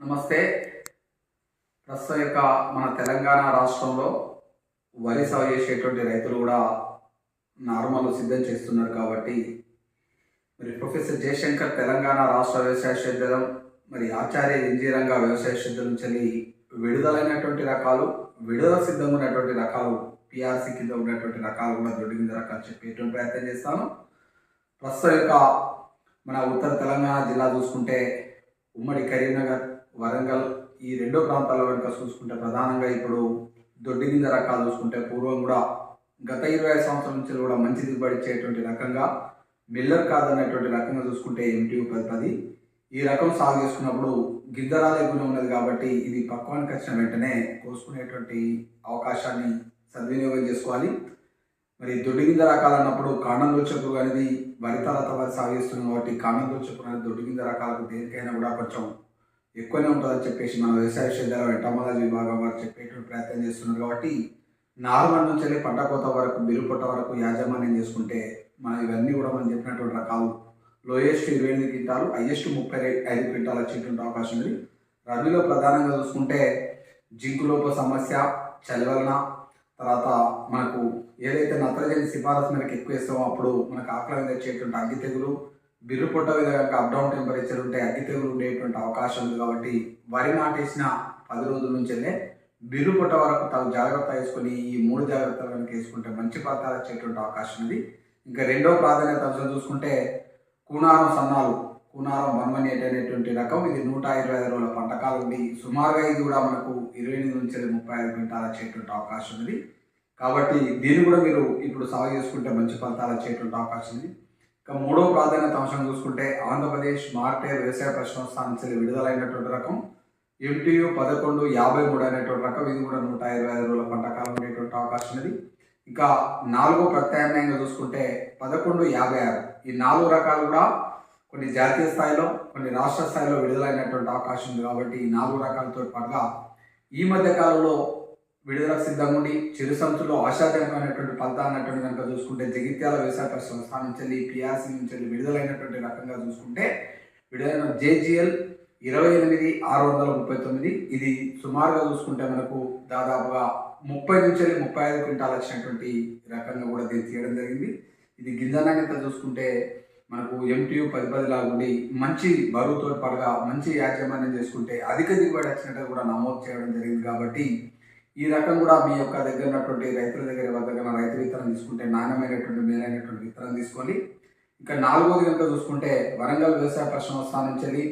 నమస్తే. ప్రస్తుతం యొక్క మన తెలంగాణ రాష్ట్రంలో వరి సాగు చేసేటువంటి రైతులు కూడా నార్మల్ సిద్ధం చేస్తున్నారు కాబట్టి మరి ప్రొఫెసర్ జయశంకర్ తెలంగాణ రాష్ట్ర వ్యవసాయ విశ్వవిద్యాలయం మరి ఆచార్య ఇంజనీరంగ వ్యవసాయ విశ్వవిద్యాలయం నుంచి విడుదలైనటువంటి రకాలు విడుదల సిద్ధంగా ఉన్నటువంటి రకాలు పిఆర్సీ కింద ఉన్నటువంటి రకాలు కూడా దొడ్డి కింద రకాలు చెప్పేటువంటి ప్రయత్నం చేస్తాను. ప్రస్తుతం యొక్క మన ఉత్తర తెలంగాణ జిల్లా చూసుకుంటే ఉమ్మడి కరీంనగర్ వరంగల్ ఈ రెండో ప్రాంతాల వెనుక చూసుకుంటే ప్రధానంగా ఇప్పుడు దొడ్డి గింజ రకాలు చూసుకుంటే పూర్వం కూడా గత ఇరవై సంవత్సరాల నుంచి కూడా మంచి దిగుబడి ఇచ్చేటువంటి రకంగా మిల్లర్ కాదు అనేటువంటి రకంగా చూసుకుంటే ఎంటీయూ పది పది ఈ రకం సాగు చేసుకున్నప్పుడు గింజరాలు ఎక్కువ ఉన్నది కాబట్టి ఇది పక్వానికి వచ్చిన వెంటనే కోసుకునేటువంటి అవకాశాన్ని సద్వినియోగం చేసుకోవాలి. మరి దొడ్డి గింజ రకాలు అన్నప్పుడు కాండం దోచపురు అనేది వరి తర్వాత సాగిస్తుంది సాగు చేస్తున్నాం కాబట్టి కాండం దోచపురు అనేది దొడ్డి గింజ రకాలకు దేనికైనా కూడా కొంచెం ఎక్కువనే ఉంటుందని చెప్పేసి మన వ్యవసాయ విశ్వవిద్యాలయం ఎంటమాలజీ విభాగం వారు చెప్పేటువంటి ప్రయత్నం చేస్తున్నారు కాబట్టి నార్మల్ నుంచి వెళ్ళి పంట కోత వరకు బిల్లు పుట్ట వరకు యాజమాన్యం చేసుకుంటే మనం ఇవన్నీ కూడా మనం చెప్పినటువంటి రకాలు. లోయెస్ట్ ఇరవై ఎనిమిది క్వింటాలు హైయెస్ట్ ముప్పై ఐదు క్వింటాలు వచ్చేటువంటి అవకాశం ఉంది. రబీలో ప్రధానంగా చూసుకుంటే జింకు లోప సమస్య చలి వలన తర్వాత మనకు ఏదైతే నత్రజని సిఫారసు మనకి ఎక్కువ ఇస్తామో అప్పుడు మనకు ఆకలి తెచ్చేటువంటి అగ్గి తెగులు బిర్రు పొట్ట విధంగా అప్ డౌన్ టెంపరేచర్ ఉంటే అగ్గి తెగులు ఉండేటువంటి అవకాశం ఉంది కాబట్టి వరి నాటేసిన పది రోజుల నుంచే బిర్రు పొట్ట వరకు తగు జాగ్రత్త వేసుకొని ఈ మూడు జాగ్రత్తలు కనుక వేసుకుంటే మంచి ఫలితాలు వచ్చేటువంటి అవకాశం ఉంది. ఇంకా రెండో ప్రాధాన్యత అంశం చూసుకుంటే కూనారం సన్నాలు కూనారం వన్మని అనేటువంటి రకం. ఇది నూట ఇరవై ఐదు రోజుల పంటకాలు ఉంది. సుమారుగా ఇది కూడా మనకు ఇరవై ఎనిమిది నుంచి ముప్పై ఐదు క్వింటాలు వచ్చేటువంటి అవకాశం ఉంది. కాబట్టి దీన్ని కూడా మీరు ఇప్పుడు సాగు చేసుకుంటే మంచి ఫలితాలు వచ్చేటువంటి అవకాశం ఉంది. ఇక మూడో ప్రాధాన్యత అంశం చూసుకుంటే ఆంధ్రప్రదేశ్ మార్టేర్ వ్యవసాయ ప్రశ్నోత్సవం నుంచి విడుదలైనటువంటి రకం ఎంటీయు పదకొండు యాభై మూడు అనేటువంటి రకం ఇది కూడా నూట ఇరవై ఐదు రోజుల పంటకాలం ఉండేటువంటి అవకాశం ఉంది ఇంకా నాలుగో ప్రత్యామ్నాయంగా చూసుకుంటే పదకొండు యాభై ఆరు. ఈ నాలుగు రకాలు కూడా కొన్ని జాతీయ స్థాయిలో కొన్ని రాష్ట్ర స్థాయిలో విడుదలైనటువంటి అవకాశం ఉంది కాబట్టి ఈ నాలుగు రకాలతో పాటుగా ఈ మధ్య కాలంలో విడుదలకు సిద్ధంగా చిరు సంచుల్లో ఆశాజనకమైనటువంటి ఫలితాలు అన్నటువంటి కనుక చూసుకుంటే జగిత్యాల వ్యవసాయ పరిశ్రమ స్థానం నుంచి పిఆర్సీ నుంచి విడుదలైనటువంటి రకంగా చూసుకుంటే విడుదలైన జేజిఎల్ ఇరవై ఎనిమిది ఆరు వందల ముప్పై తొమ్మిది. ఇది సుమారుగా చూసుకుంటే మనకు దాదాపుగా ముప్పై నుంచి ముప్పై ఐదు క్వింటాలు వచ్చినటువంటి రకంగా కూడా దీన్ని తీయడం జరిగింది. ఇది గింజ నాణ్యత చూసుకుంటే మనకు ఎంటీయూ పది పది ఉండి మంచి బరువుతో పడగా మంచి యాజమాన్యం చేసుకుంటే అధిక దిగుబడి వచ్చినట్టు కూడా నమోదు చేయడం జరిగింది కాబట్టి ఈ రకం కూడా మీ యొక్క దగ్గర ఉన్నటువంటి రైతుల దగ్గర దగ్గర రైతు విత్తనం తీసుకుంటే నాణ్యమైనటువంటి మేలైనటువంటి విత్తనం తీసుకోండి. ఇంకా నాలుగోది కనుక చూసుకుంటే వరంగల్ వ్యవసాయ పరిశ్రమ నుంచి వెళ్ళి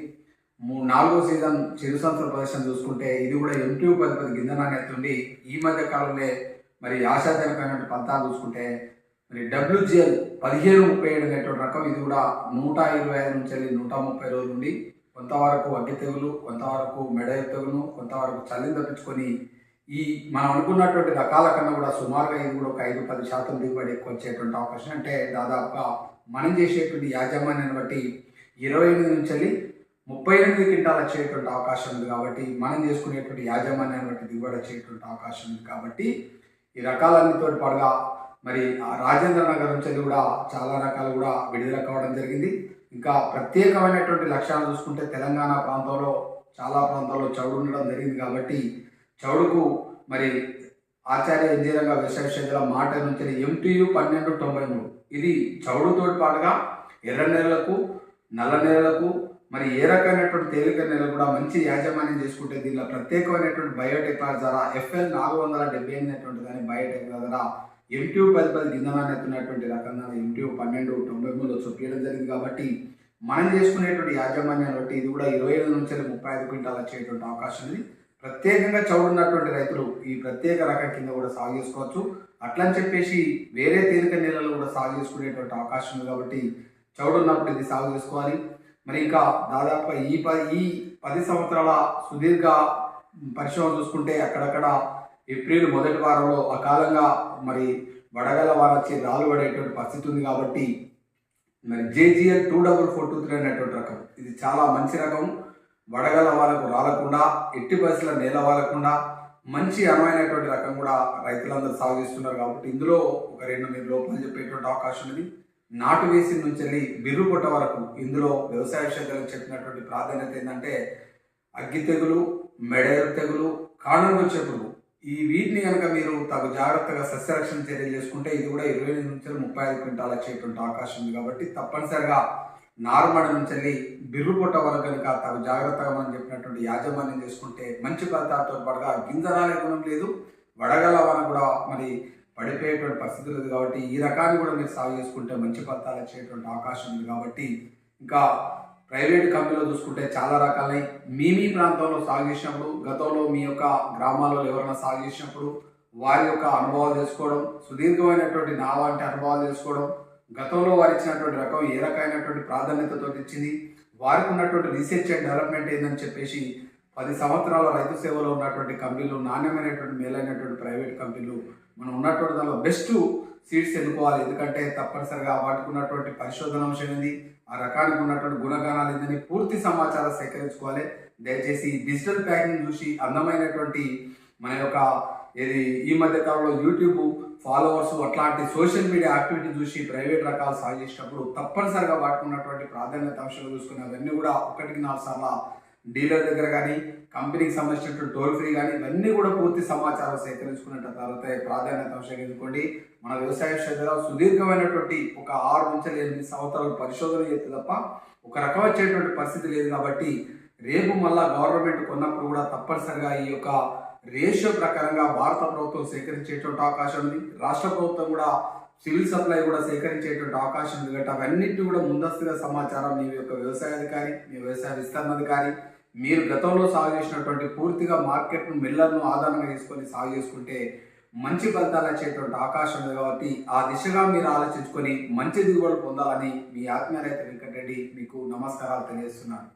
నాలుగో సీజన్ చిరు సంవత్సర ప్రదర్శన చూసుకుంటే ఇది కూడా ఎంటూ పది పది గింజ నాణ్యత ఈ మధ్య కాలంలో మరి ఆశాజనకమైన పంతాలు చూసుకుంటే మరి డబ్ల్యూజిఎల్ పదిహేను ముప్పై ఏడు అనేటువంటి రకం ఇది కూడా నూట ఇరవై ఐదు నుంచి వెళ్ళి నూట ముప్పై రోజులు ఉండి కొంతవరకు అగ్గి తెగులు కొంతవరకు మెడ తెగులు కొంతవరకు చల్లిని తప్పించుకొని ఈ మనం అనుకున్నటువంటి రకాల కన్నా కూడా సుమారుగా ఇది కూడా ఒక ఐదు పది శాతం దిగుబడి ఎక్కువ వచ్చేటువంటి అవకాశం. అంటే దాదాపుగా మనం చేసేటువంటి యాజమాన్యాన్ని బట్టి ఇరవై ఎనిమిది నుంచి వెళ్ళి ముప్పై ఎనిమిది క్వింటాలు వచ్చేటువంటి అవకాశం ఉంది కాబట్టి మనం చేసుకునేటువంటి యాజమాన్యాన్ని బట్టి దిగుబడి వచ్చేటువంటి అవకాశం ఉంది కాబట్టి ఈ రకాలన్నితో పాటుగా మరి ఆ రాజేంద్ర నగర్ నుంచి కూడా చాలా రకాలు కూడా విడుదల కావడం జరిగింది. ఇంకా ప్రత్యేకమైనటువంటి లక్ష్యాలు చూసుకుంటే తెలంగాణ ప్రాంతంలో చాలా ప్రాంతాల్లో చౌడు ఉండడం జరిగింది కాబట్టి చౌడుకు మరి ఆచార్య ఇంజనీరంగ విశ్వవిద్యాలయం మాట నుంచి ఎంటీయు పన్నెండు తొంభై మూడు. ఇది చౌడుతో పాటుగా ఎర్ర నేలలకు నల్ల నేలలకు మరి ఏ రకమైనటువంటి తేలిక నేల కూడా మంచి యాజమాన్యం చేసుకుంటే దీనిలో ప్రత్యేకమైనటువంటి బయోటెక్నాలజీ ద్వారా ఎఫ్ఎల్ నాలుగు వందల డెబ్బై ఎనిమిది దాని బయోటెక్నాలజీ ద్వారా ఎంట్యూ పది పది గింజనాన్నెత్తున్నటువంటి రకంగా ఎంట్యూ పన్నెండు తొంభై మూడు చూపించడం జరిగింది కాబట్టి మనం చేసుకునేటువంటి యాజమాన్యాన్ని బట్టి ఇది కూడా ఇరవై ఐదు నుంచి ముప్పై ఐదు క్వింటాలు వచ్చేటువంటి అవకాశం ఉంది. ప్రత్యేకంగా చౌడున్నటువంటి రైతులు ఈ ప్రత్యేక రకం కింద కూడా సాగు చేసుకోవచ్చు. అట్లని చెప్పేసి వేరే తేలిక నీళ్ళలో కూడా సాగు చేసుకునేటువంటి అవకాశం ఉంది కాబట్టి చౌడున్నప్పుడు ఇది సాగు చేసుకోవాలి. మరి ఇంకా దాదాపు ఈ ప ఈ పది సంవత్సరాల సుదీర్ఘ పరిశ్రమ చూసుకుంటే అక్కడక్కడ ఏప్రిల్ మొదటి వారంలో అకాలంగా మరి వడగల వారొచ్చి రాలు రాళ్ళు పడేటువంటి పరిస్థితి ఉంది కాబట్టి మరి JGL two double four two three అనేటువంటి రకం. ఇది చాలా మంచి రకం. వడగల వాళ్ళకు రాలకుండా ఎట్టి పరిస్థితుల నేల వాలకుండా మంచి అనువైనటువంటి రకం కూడా రైతులందరూ సాగు చేస్తున్నారు కాబట్టి ఇందులో ఒక రెండు మీరు లోపాలు చెప్పేటువంటి అవకాశం ఉంది నాటు వేసి నుంచి వెళ్ళి బిర్రు పుట్ట వరకు ఇందులో వ్యవసాయ శాఖలకు చెప్పినటువంటి ప్రాధాన్యత ఏంటంటే అగ్గి తెగులు మెడేరు తెగులు కాణంలో చెగులు ఈ వీటిని కనుక మీరు తగు జాగ్రత్తగా సస్యరక్షణ చర్యలు చేసుకుంటే ఇది కూడా ఇరవై ఎనిమిది నుంచి ముప్పై ఐదు క్వింటాలు వచ్చేటువంటి అవకాశం ఉంది కాబట్టి తప్పనిసరిగా నారుమడ నుంచి వెళ్ళి బిర్రు వరకు కనుక తగు జాగ్రత్తగా మనం చెప్పినటువంటి యాజమాన్యం చేసుకుంటే మంచి ఫలితాలతో పాటుగా గింజరాలే గుణం లేదు వడగల వన కూడా మరి పడిపోయేటువంటి పరిస్థితి లేదు కాబట్టి ఈ రకాన్ని కూడా మీరు సాగు చేసుకుంటే మంచి ఫలితాలు వచ్చేటువంటి అవకాశం ఉంది కాబట్టి ఇంకా ప్రైవేట్ కంపెనీలో చూసుకుంటే చాలా రకాలై మీ మీ ప్రాంతంలో సాగు చేసినప్పుడు గతంలో మీ యొక్క గ్రామాల్లో ఎవరైనా సాగు చేసినప్పుడు వారి యొక్క అనుభవాలు తెలుసుకోవడం సుదీర్ఘమైనటువంటి నా వంటి అనుభవాలు తెలుసుకోవడం గతంలో వారు ఇచ్చినటువంటి రకం ఏ రకమైనటువంటి ప్రాధాన్యతతో ఇచ్చింది వారికి ఉన్నటువంటి రీసెర్చ్ అండ్ డెవలప్మెంట్ ఏందని చెప్పేసి పది సంవత్సరాల రైతు సేవలో ఉన్నటువంటి కంపెనీలు నాణ్యమైనటువంటి మేలైనటువంటి ప్రైవేట్ కంపెనీలు మనం ఉన్నటువంటి దానిలో బెస్ట్ సీడ్స్ ఎన్నుకోవాలి. ఎందుకంటే తప్పనిసరిగా వాటికి ఉన్నటువంటి పరిశోధన అంశం ఏంది? ఆ రకానికి ఉన్నటువంటి గుణగణాలు ఏందని పూర్తి సమాచారం సేకరించుకోవాలి. దయచేసి డిజిటల్ ప్యాకింగ్ చూసి అందమైనటువంటి మన యొక్క ఇది ఈ మధ్య కాలంలో యూట్యూబ్ ఫాలోవర్స్ అట్లాంటి సోషల్ మీడియా యాక్టివిటీ చూసి ప్రైవేట్ రకాలు సాగు చేసినప్పుడు తప్పనిసరిగా వాడుకున్నటువంటి ప్రాధాన్యత అంశాలు చూసుకుని అవన్నీ కూడా ఒకటికి నాలుగు సార్లు డీలర్ దగ్గర కానీ కంపెనీకి సంబంధించినటువంటి టోల్ ఫ్రీ కానీ ఇవన్నీ కూడా పూర్తి సమాచారం సేకరించుకున్న తర్వాత ప్రాధాన్యత అంశం ఎందుకోండి మన వ్యవసాయ క్షేత్రంలో సుదీర్ఘమైనటువంటి ఒక ఆరు నుంచి ఎనిమిది సంవత్సరాలు పరిశోధన చేస్తే తప్ప ఒక రకం వచ్చేటువంటి పరిస్థితి లేదు కాబట్టి రేపు మళ్ళా గవర్నమెంట్ కొన్నప్పుడు కూడా తప్పనిసరిగా ఈ యొక్క రేషియో ప్రకారంగా భారత ప్రభుత్వం సేకరించేటువంటి అవకాశం ఉంది. రాష్ట్ర ప్రభుత్వం కూడా సివిల్ సప్లై కూడా సేకరించేటువంటి అవకాశం ఉంది. కాబట్టి అవన్నింటినీ కూడా ముందస్తుగా సమాచారం మీ యొక్క వ్యవసాయ అధికారి మీ వ్యవసాయ విస్తరణ అధికారి మీరు గతంలో సాగు చేసినటువంటి పూర్తిగా మార్కెట్ను మిల్లర్ను ఆధారంగా తీసుకొని సాగు చేసుకుంటే మంచి ఫలితాలు వచ్చేటువంటి అవకాశం ఉంది. కాబట్టి ఆ దిశగా మీరు ఆలోచించుకొని మంచి దిగుబడి పొందాలని మీ ఆత్మీయ రైతు వెంకటరెడ్డి మీకు నమస్కారాలు తెలియజేస్తున్నాను.